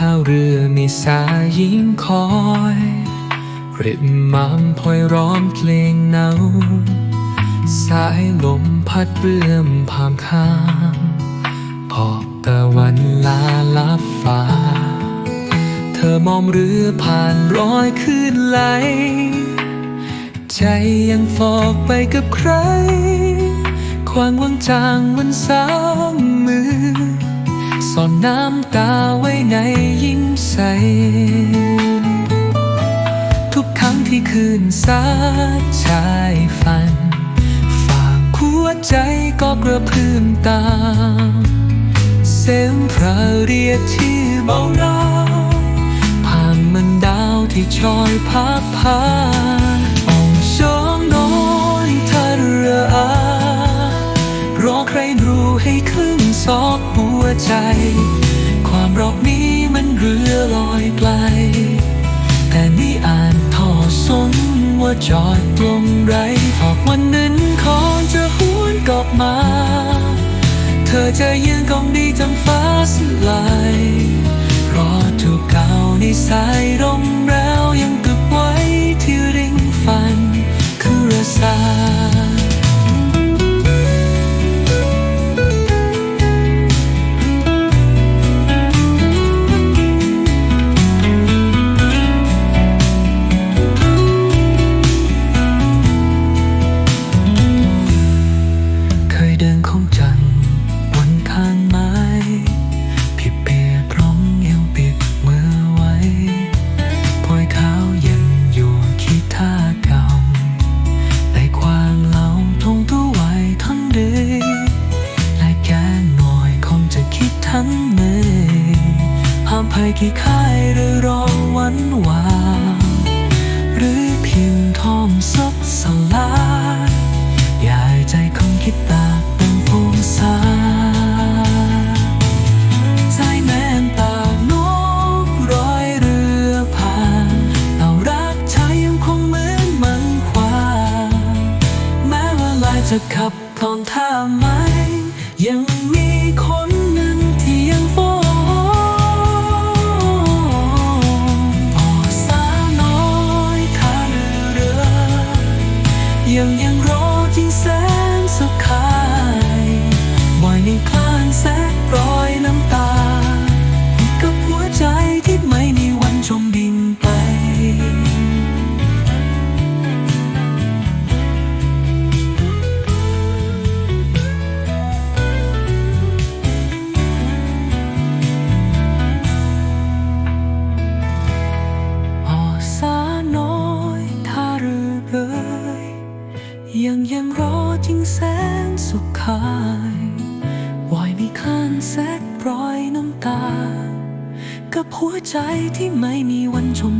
ท่าเรือมีสายยิงคอยริมมามพลอยร้อมเพลงเนาสายลมพัดเรื่อมพามข้ามพอบตะวันลาลับฟ้า เธอมองเรือผ่านร้อยคืนไหล ใจยังฟอกไปกับใคร ควางวังจางวันสามมือซ่อนน้ำตาไว ในยิ้มใส ทุกครั้งที่คืนสาชายฝัน ฝากหัวใจก็กระพืมตามเสียงพระเรียกที่เบาลาผ่านมันดาวที่ชอยพักพาอ่องช้องน้อยท่าเรืออารอใครรู้ให้ครึ่งซอกหัวใจ ความรักนี้มันเรือลอยไกล แต่นี่อ่านทอสนว่าจอดตรงไรหากวันนั้นของจะหวนกลับมา เธอจะยืนคงดีจำฟ้าสลายรอถูกเก่าในสายลม ยกี่ค่ายหรือรอวันวานหรือเพียงทอมซับสลายอย่าให้ใจคงคิดตากเป็นฟูงสายใจแม่นตานกร้อยเรือผ่านเรารักชายยังคงเหมือนมันควาแม้ว่าลายจะขับตอนท่าไม้ยังมีคน ยังยังรอจริงแสน หัวใจที่ไม่มีวันจม